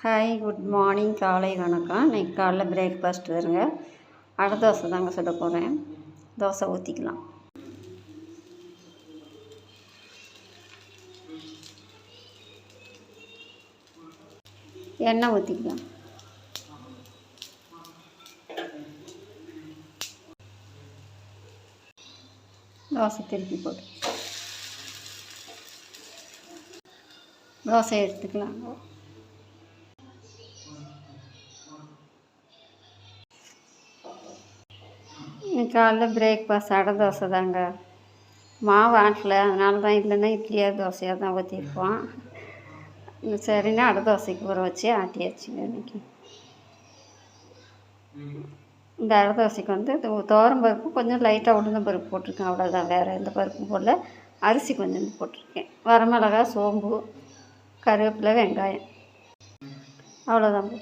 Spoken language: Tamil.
ஹாய் குட் மார்னிங் காலை வணக்கம். இன்றைக்கி காலைல பிரேக்ஃபாஸ்ட் வருங்க. அடை தோசை தாங்க சுட போகிறேன் தோசை ஊற்றிக்கலாம் எண்ணெய் ஊற்றிக்கலாம் தோசை திருப்பி போட்டு தோசை எடுத்துக்கலாம். காலைல பிரேக்ஃபாஸ்ட் அடை தோசை தாங்க. மாவு ஆட்டல அதனால தான் இல்லைன்னா இட்லியாக தோசையாக தான் ஊற்றிருப்போம் சரின்னா அடை தோசைக்கு ஊற வச்சு ஆட்டியாச்சுங்க இன்னைக்கு. இந்த அடை தோசைக்கு வந்து துவரம் பருப்பு கொஞ்சம் லைட்டாக உளுந்த பருப்பு போட்டிருக்கேன் அவ்வளோதான் வேறு எந்த பருப்பும் போடல. அரிசி கொஞ்சம் போட்டிருக்கேன். வரமிளகா சோம்பு கருவேப்பிலை வெங்காயம். அவ்வளோதான்